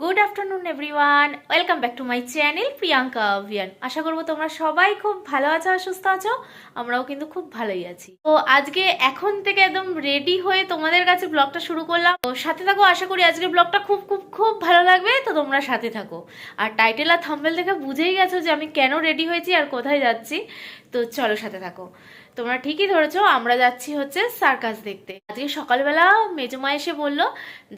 Good afternoon everyone welcome back to my channel Priyanka Abhiyan আশা করব তোমরা সবাই খুব ভালো আছো আর সুস্থ আছো। আমরাও কিন্তু খুব ভালোই আছি। তো আজকে এখন থেকে একদম রেডি হয়ে তোমাদের কাছে ব্লগটা শুরু করলাম। তো সাথে থাকো, আশা করি আজকে ব্লগটা খুব খুব খুব ভালো লাগবে। তো তোমরা সাথে থাকো। আর টাইটেল আর থাম্বেল দেখে বুঝেই গেছো যে আমি কেন রেডি হয়েছি আর কোথায় যাচ্ছি। তো চলো সাথে থাকো। তোমরা ঠিকই ধরেছ, আমরা যাচ্ছি হচ্ছে সার্কাস দেখতে। আজকে সকালবেলা মেজমা এসে বলল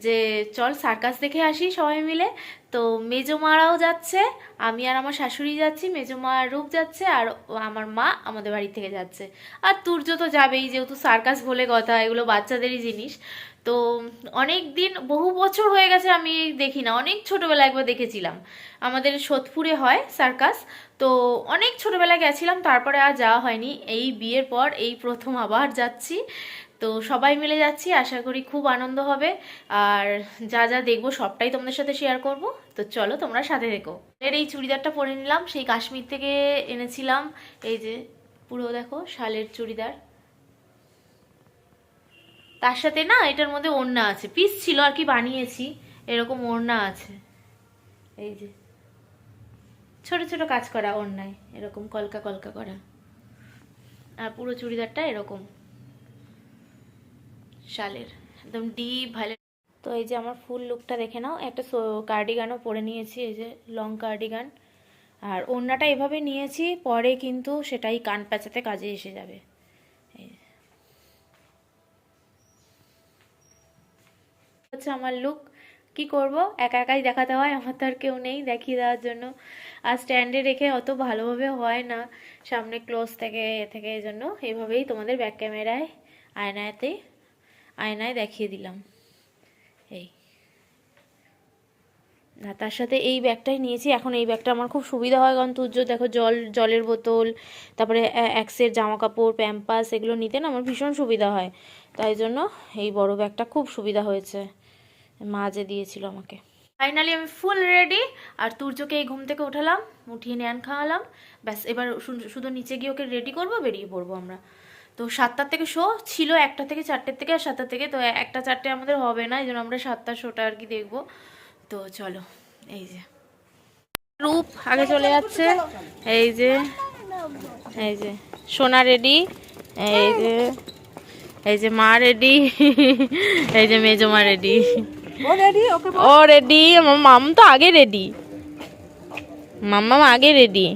যে, চল সার্কাস দেখে আসি সবাই মিলে। তো মেজমারাও যাচ্ছে, আমি আর আমার শাশুড়ি যাচ্ছি, মেজমা রূপ যাচ্ছে, আর আমার মা আমাদের বাড়ি থেকে যাচ্ছে। আর তুর্য তো যাবেই, যেহেতু সার্কাস বলে কথা, এগুলো বাচ্চাদেরই জিনিস। তো অনেক দিন, বহু বছর হয়ে গেছে আমি দেখি না, অনেক ছোটবেলায় একবার দেখেছিলাম। আমাদের সোদপুরে হয় সার্কাস, তো অনেক ছোটবেলায় গেছিলাম, তারপরে আর যাওয়া হয়নি। এই বিয়ের পর এই প্রথম আবার যাচ্ছি, তো সবাই মিলে যাচ্ছি, আশা করি খুব আনন্দ হবে। আর যা যা দেখব সবটাই তোমাদের সাথে শেয়ার করব। তো চলো তোমরা সাথে দেখো এর এই চুড়িদারটা পরে নিলাম, সেই কাশ্মীর থেকে এনেছিলাম। এই যে, পুরো দেখো শালের চুড়িদার। তার সাথে না এটার মধ্যে ওড়না আছে। পিস ছিল আর কি বানিয়েছি, এরকম ওড়না আছে। এই যে। ছোট ছোট কাজ করা ওড়নায়, এরকম কলকা কলকা করা। আর পুরো চুড়িদারটা এরকম। শালের, একদম ডিপ ভালো তো এই যে আমার ফুল লুকটা দেখে নাও, একটা কার্ডিগানও পরে নিয়েছি, এই যে লং কার্ডিগান আর ওড়নাটা এভাবে নিয়েছি, পরে কিন্তু সেটাই কান প্যাঁচাতে কাজে এসে যাবে এই যে। হচ্ছে আমার লুক কি করব? একা একাই দেখাতে হয়, আমার তো আর কেউ নেই দেখিয়ে দেওয়ার জন্য। আর স্ট্যান্ডে রেখে অত ভালোভাবে হয় না, সামনে ক্লোজ থেকে, এ থেকে এই জন্য। এভাবেই তোমাদের ব্যাক ক্যামেরায় আয়নাতে, আয়নায় দেখিয়ে দিলাম। এই। না তার সাথে এই ব্যাগটাই নিয়েছি। এখন এই ব্যাগটা আমার খুব সুবিধা হয়, কারণ তুর্য দেখো জল, জলের বোতল, তারপরে অ্যাক্সের জামা কাপড় প্যাম্পাস এগুলো নিতে না আমার ভীষণ সুবিধা হয়। তাই জন্য এই বড় ব্যাগটা খুব সুবিধা হয়েছে। মা যে দিয়েছিল আমাকে। ফাইনালি আমি ফুল রেডি আর তুর্যকে এই ঘুম থেকে উঠালাম, উঠিয়ে ন্যান খাওয়ালাম। ব্যাস, এবার শুধু নিচে গিয়ে ওকে রেডি করব, বেরিয়ে পড়ব আমরা। তো সাতটার থেকে শো ছিল একটা থেকে চারটের থেকে আর সাতটার থেকে, তো একটা চারটে আমাদের হবে না, এই জন্য আমরা সাতটার শোটা আর কি দেখব। তো চলো, এই যে। রূপ আগে চলে যাচ্ছে, এই যে এই যে, সোনা রেডি এই যে এই যে মা রেডি এই যে মেজো মা রেডি ও রেডি আমার মাম তো আগে রেডি মাম্মাম আগে রেডি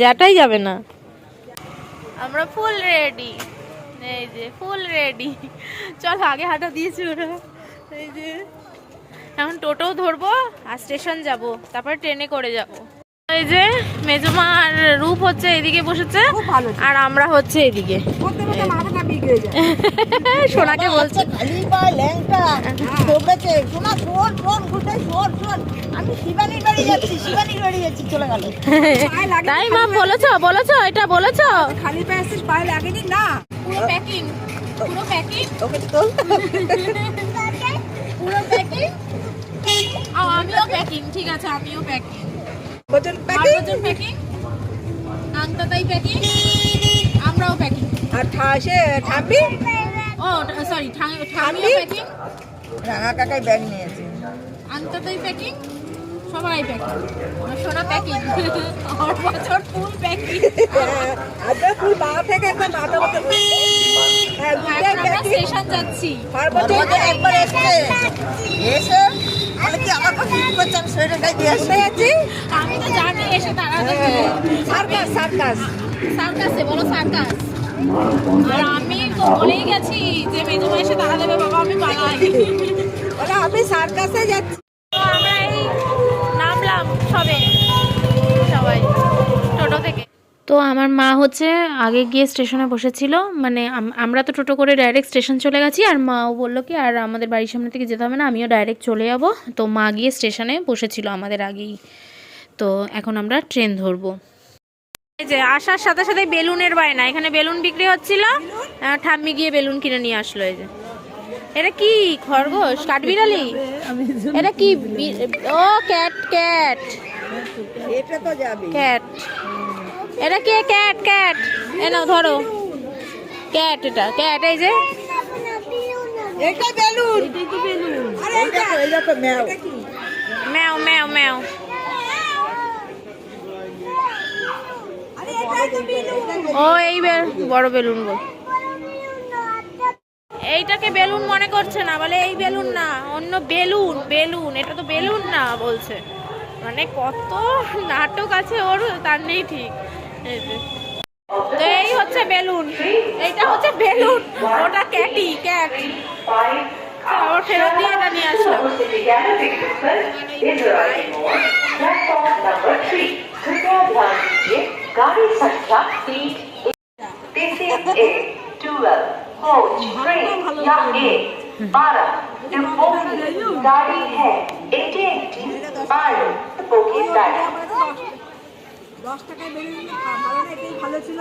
যাটাই যাবে না। আমরা ফুল রেডি এই যে ফুল রেডি চল আগে হাঁটা দিয়েছি ওরা। এই যে এখন টোটো ধরবো আর স্টেশন যাব। তারপর ট্রেনে করে যাব। এই যে মেজমা আর রূপ হচ্ছে এদিকে বসেছে আর আমরা হচ্ছে এদিকে। করতে করতে মাথাটা বিগড়ে যায় সোনাকে বলছে। তাই মা বলেছ বলেছ এটা বলেছ? খালি পায়ে আসছিস পায়ে লাগেনি? না। পুরো প্যাকিং পুরো প্যাকিং ওকে তোল। পুরো প্যাকিং আমিও প্যাকিং ঠিক আছে আমিও প্যাকিং আর প্যাকিং বছর প্যাকিং আংতাতাই প্যাকিং আমরাও প্যাকিং আর ঠাসে ঠাম্বি ও সরি ঠামিও প্যাকিং রাঙা কাকাই ব্যাগ নিয়েছে। আংতাতাই প্যাকিং সবাই প্যাকিং আমার সোনা প্যাকিং আর বছর ফুল প্যাকিং আজকে ফুল পা থেকে একদম মাথা মতো হ্যাঁ আমরা স্টেশন যাচ্ছি। আর বছর একবার এসছে। এসে কি আমার কাছে কি করছে? আমি সোয়েটারটাই দিয়ে আসি। আমি তো জানি এসে তারা দেবে সার্কাস সার্কাস। সার্কাসে বলো সার্কাস। আর আমি তো বলেই গেছি যে এসে তারা দেবে বাবা আমি পালাই। বলে আমি সার্কাসে যাচ্ছি। আমরা এই নামলাম সবে সবাই টোটো থেকে। তো আমার মা হচ্ছে আগে গিয়ে স্টেশনে বসেছিল। মানে আমরা তো টোটো করে ডাইরেক্ট স্টেশন চলে গেছি আর মাও বলল কি আর আমাদের বাড়ির সামনে থেকে যেতে হবে না আমিও ডাইরেক্ট চলে যাব। তো মা গিয়ে স্টেশনে বসেছিল আমাদের আগেই। তো এখন আমরা ট্রেন ধরবো। এই যে আসার সাথে সাথে বেলুনের বায়না এখানে বেলুন বিক্রি হচ্ছিল। ঠাম্মি গিয়ে বেলুন কিনে নিয়ে আসলো এই যে। এটা কি খরগোশ? কাঠবিড়ালি? এটা কি ও ক্যাট ক্যাট। এটা তো যাবে ক্যাট। এটা কে ক্যাট ক্যাট? এ নাও ধরো। ক্যাট এটা ক্যাট এই যে। এটা বেলুন। আরে এইটা এইটা তো ম্যাও। ম্যাও ম্যাও ম্যাও। আরে এটাই তো বেলুন। ও এই বে- বড় বেলুন বল এইটাকে বেলুন মনে করছে না বলে এই বেলুন না অন্য বেলুন বেলুন এটা তো বেলুন না বলছে। মানে কত নাটক আছে ওর তার নেই ঠিক। তো এই হচ্ছে বেলুন। এইটা হচ্ছে বেলুন। ওটা ক্যাটি ক্যাট। আবার হ্যাঁ এটি একটি দশ টাকায় বেলুন ভালো না এটাই ভালো ছিল।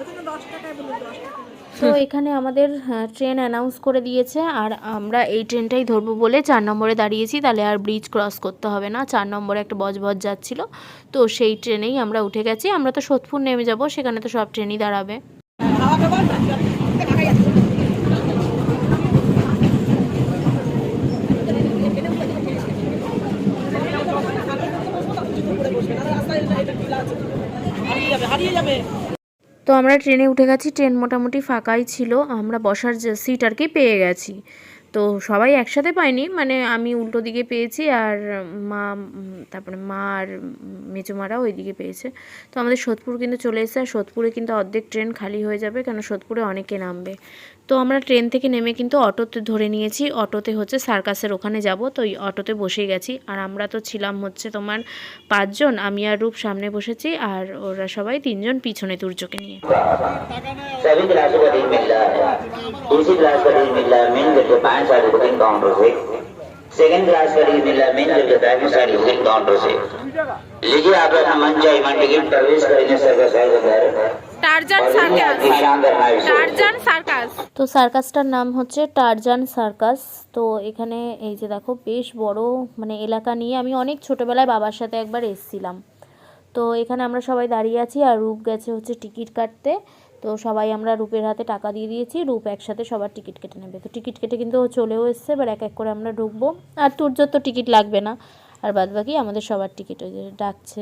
ওখানে দশ টাকায় বেলুন দশ টাকা তো এখানে আমাদের ট্রেন অ্যানাউন্স করে দিয়েছে আর আমরা এই ট্রেনটাই ধরবো বলে চার নম্বরে দাঁড়িয়েছি। তাহলে আর ব্রিজ ক্রস করতে হবে না। চার নম্বরে একটা বজবজ যাচ্ছিল। তো সেই ট্রেনেই আমরা উঠে গেছি। আমরা তো সোদপুর নেমে যাব সেখানে তো সব ট্রেনই দাঁড়াবে। তো আমরা ট্রেনে উঠে গেছি, ট্রেন মোটামুটি ফাঁকাই ছিল, আমরা বসার সিট আর কি পেয়ে গেছি। তো সবাই একসাথে পাইনি মানে আমি উল্টো দিকে পেয়েছি আর মা, তারপরে মা আর মেজোমারাও ওই দিকে পেয়েছে। তো আমাদের সোদপুর কিন্তু চলে এসেছে, আর সোদপুরে কিন্তু অর্ধেক ট্রেন খালি হয়ে যাবে, কেন সোদপুরে অনেকে নামবে। তো আমরা ট্রেন থেকে নেমে কিন্তু অটোতে ধরে নিয়েছি অটোতে হচ্ছে সার্কাসের ওখানে যাব তো ওই অটোতে বসে গেছি আর আমরা তো ছিলাম হচ্ছে তোমার পাঁচজন আমি আর রূপ সামনে বসেছি আর ওরা সবাই তিনজন পিছনে দুর্যোগে নিয়ে सभी क्लासों का डील मिल रहा है दूसरी क्लास का डील मिल रहा है मेन गेट के बाएं साइड बुकिंग काउंटर से सेकंड क्लास का डील मिल रहा है मेन गेट के दाहिने साइड बुकिंग काउंटर से लीजिए आप अपना मन चाहिए मन टिकट प्रवेश करेंगे सर्कस हाल के अंदर তো সার্কাসটার নাম হচ্ছে টারজান সার্কাস। তো এখানে এই যে দেখো বেশ বড় মানে এলাকা নিয়ে আমি অনেক ছোটবেলায় বাবার সাথে একবার এসছিলাম। তো এখানে আমরা সবাই দাঁড়িয়ে আছি আর রূপ গেছে হচ্ছে টিকিট কাটতে। তো সবাই আমরা রূপের হাতে টাকা দিয়ে দিয়েছি রূপ একসাথে সবার টিকিট কেটে নেবে। তো টিকিট কেটে কিন্তু চলেও এসছে এবার এক এক করে আমরা ঢুকবো। আর তোর তো টিকিট লাগবে না। আর বাদ বাকি আমাদের সবার টিকিট ওই যে ডাকছে।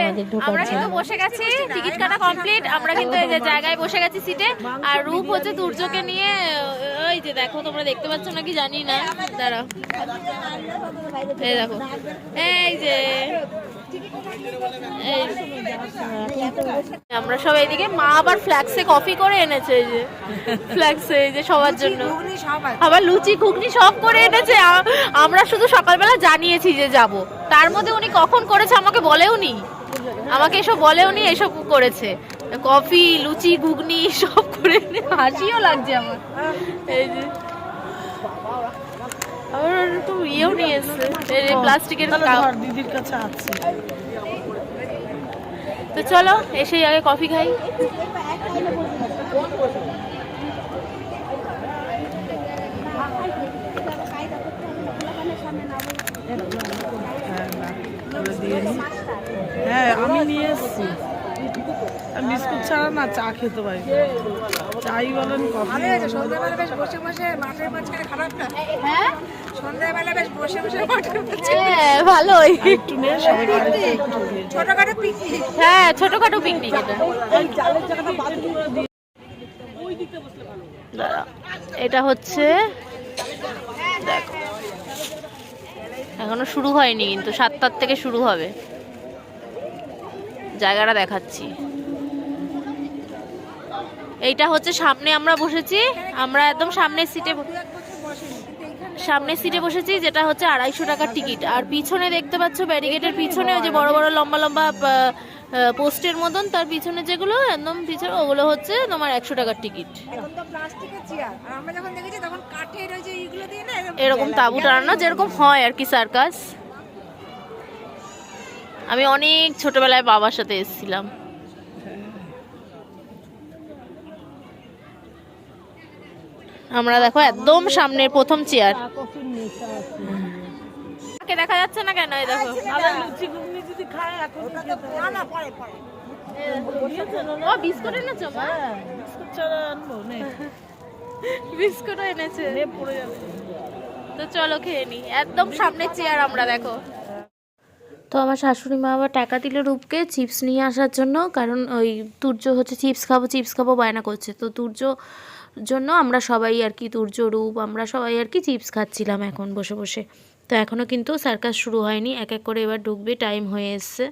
আমাদের ঢোকার আমরা কিন্তু জন্য। বসে গেছি টিকিট কাটা কমপ্লিট আমরা কিন্তু এই যে জায়গায় বসে গেছি সিটে আর রূপ হচ্ছে দুর্যোগকে নিয়ে ওই যে দেখো তোমরা দেখতে পাচ্ছ নাকি জানি না। দাঁড়াও। এই দেখো। এই যে আমরা সব এইদিকে মা আবার ফ্ল্যাক্সে কফি করে এনেছে এই যে। ফ্ল্যাক্সে এই যে সবার জন্য। আবার লুচি ঘুগনি সব করে এনেছে। আমরা শুধু সকালবেলা জানিয়েছি যে যাব। তার মধ্যে উনি কখন করেছে আমাকে বলেও নি। আমাকে এসব বলেও নি এসব করেছে। কফি লুচি ঘুগনি সব করে এনে হাসিও লাগছে আমার। এই যে। আবার একটু ইয়েও নিয়ে এসছে এই প্লাস্টিকের দিদির কাছে আছে। তো চলো এসেই আগে কফি খাই। হ্যাঁ আমি নিয়ে এসেছি। বিস্কুট ছাড়া না চা খেতে পারি। চাই বলেন কফি সন্ধ্যাবেলা বেশ বসে বসে মাঠের মাঝখানে খারাপ না হ্যাঁ? সন্ধ্যাবেলা বেশ বসে বসে মাঠের হ্যাঁ ভালোই। একটু নিয়ে সবাই বাড়িতে একটু ছোটখাটো পিকনিক। হ্যাঁ ছোটখাটো পিকনিক এটা। দাঁড়া এটা হচ্ছে দেখো। এখনও শুরু হয়নি কিন্তু সাতটার থেকে শুরু হবে। জায়গাটা দেখাচ্ছি। এইটা হচ্ছে সামনে আমরা বসেছি। আমরা একদম সামনের সিটে সামনের সিটে বসেছি যেটা হচ্ছে আড়াইশো টাকার টিকিট আর পিছনে দেখতে পাচ্ছ ব্যারিকেডের পিছনে ওই যে বড় বড় লম্বা লম্বা পোস্টের মতন তার পিছনে যেগুলো একদম পিছনে ওগুলো হচ্ছে তোমার একশো টাকার টিকিট এরকম তাঁবু টানানো যেরকম হয় আর কি সার্কাস আমি অনেক ছোটবেলায় বাবার সাথে এসেছিলাম। আমরা দেখো একদম সামনের প্রথম চেয়ার। দেখা যাচ্ছে না কেন দেখো? লুচি ঘুগনি যদি খায় এখন না না পরে পরে ও বিস্কুট এনেছো মা? বিস্কুট ছাড়া আনব নে বিস্কুটও এনেছে। নে পড়ে যাবে তো চলো খেয়ে নি। একদম সামনে চেয়ার আমরা দেখো। তো আমার শাশুড়ি মা আবার টাকা দিল রূপকে চিপস নিয়ে আসার জন্য কারণ ওই তুর্য হচ্ছে চিপস খাব চিপস খাব বায়না করছে। তো তুর্য জন্য আমরা সবাই আর কি তুর্য রূপ আমরা সবাই আর কি চিপস খাচ্ছিলাম এখন বসে বসে। তো এখনও কিন্তু সার্কাস শুরু হয়নি, এক এক করে এবার ঢুকবে, টাইম হয়ে এসছে।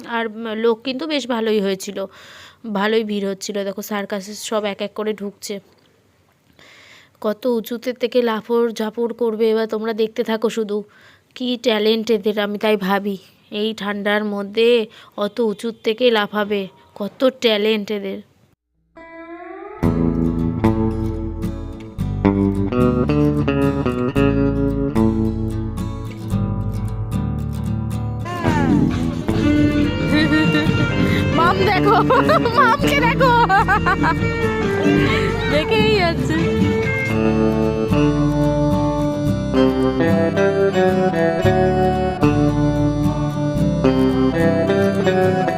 আর লোক কিন্তু বেশ ভালোই হয়েছিল, ভালোই ভিড় হচ্ছিল। দেখো সার্কাসে সব এক এক করে ঢুকছে। কত উঁচুতে থেকে লাফর ঝাপড় করবে এবার তোমরা দেখতে থাকো শুধু। কি ট্যালেন্ট এদের, আমি তাই ভাবি। এই ঠান্ডার মধ্যে অত উঁচুর থেকে লাফাবে, কত ট্যালেন্ট এদের। মাম দেখো মামকে দেখো। দেখেই যাচ্ছে। Bisa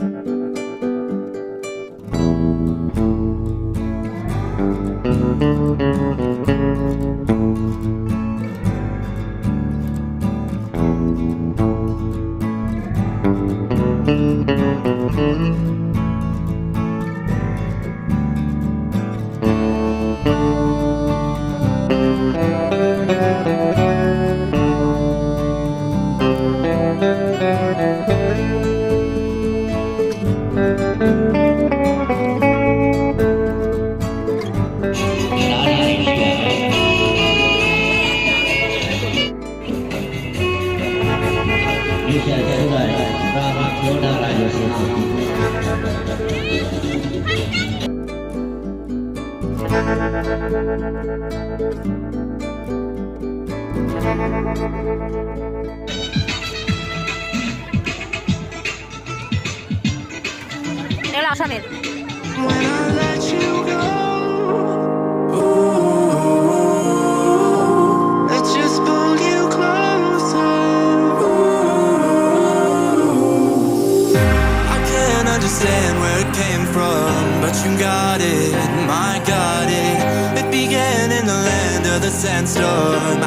can't understand where it came from, but you got it, my got it. It began in the land of the sandstorm.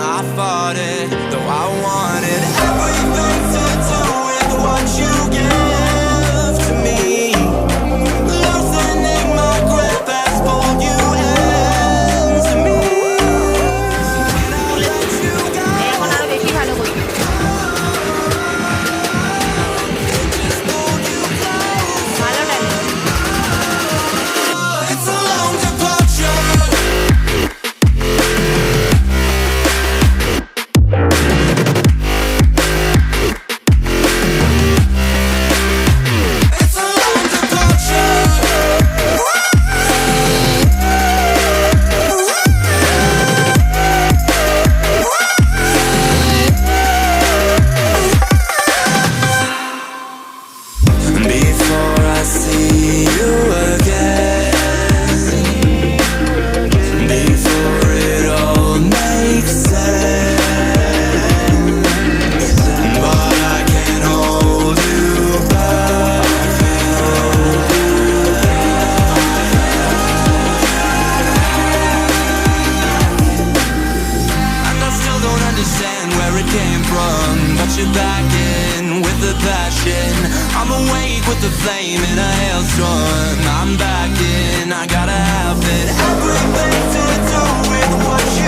You're back in with the passion. I'm awake with the flame in a hailstorm. I'm back in, I gotta have it. Everything to do with what you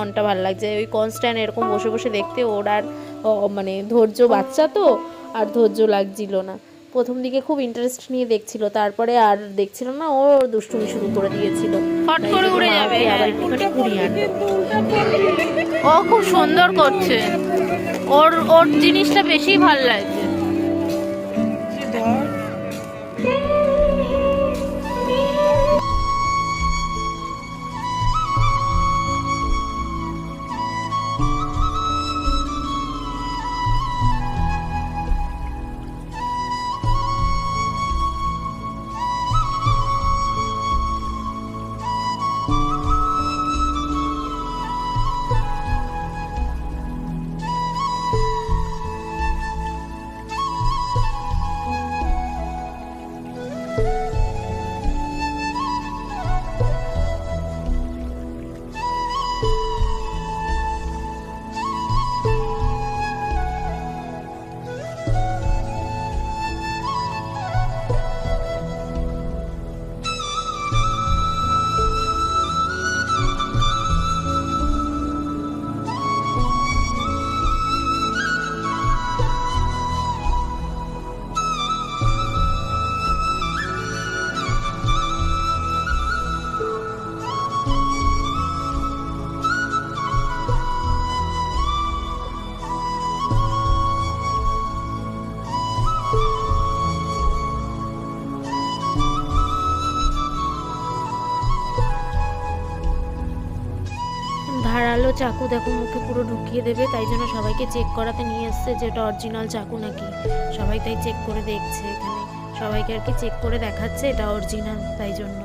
মনটা ভালো লাগছে। ওই constant এরকম বসে বসে দেখতে ওর আর মানে ধৈর্য বাচ্চা তো আর ধৈর্য লাগছিল না। প্রথম দিকে খুব ইন্টারেস্ট নিয়ে দেখছিল তারপরে আর দেখছিল না ও দুষ্টুমি শুরু করে দিয়েছিল। ফট করে উড়ে যাবে, আবার। একটুখানি ঘুরিয়ে ও খুব সুন্দর করছে। ওর ওর জিনিসটা বেশি ভালো লাগছে। চাকু দেখো, মুখে পুরো ঢুকিয়ে দেবে, তাই জন্য সবাইকে চেক করাতে নিয়ে এসছে যে এটা অরিজিনাল চাকু নাকি। সবাই তাই চেক করে দেখছে এখানে। সবাইকে আর কি চেক করে দেখাচ্ছে এটা অরিজিনাল তাই জন্য।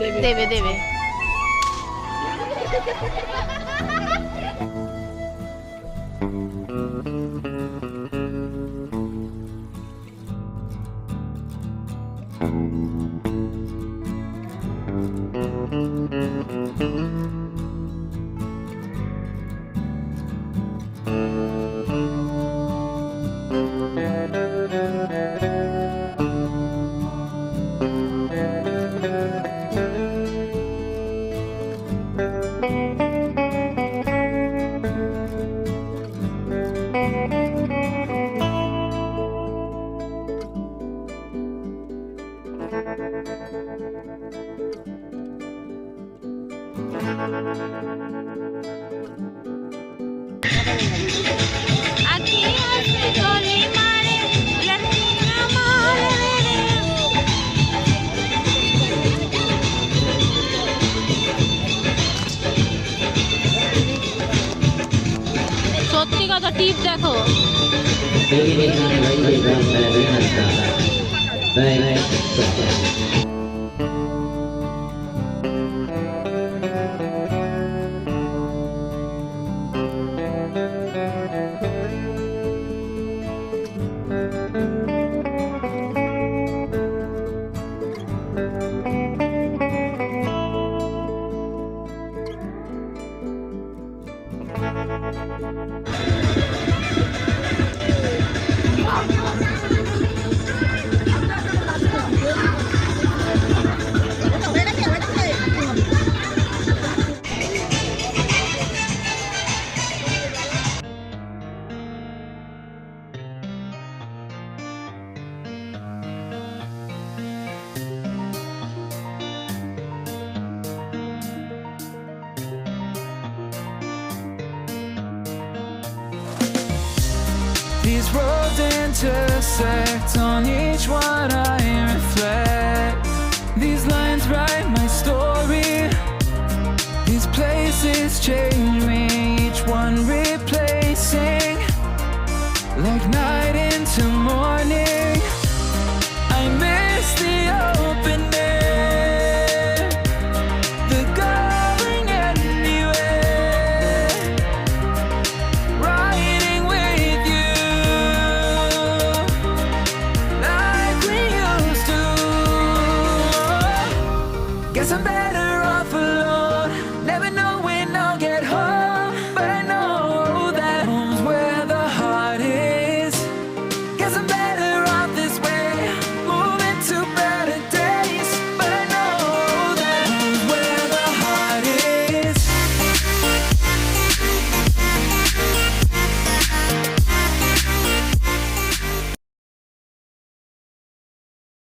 দেবে দেবে দেবে সত্যি কথা টিপ দেখো। These old night into morning. I miss the open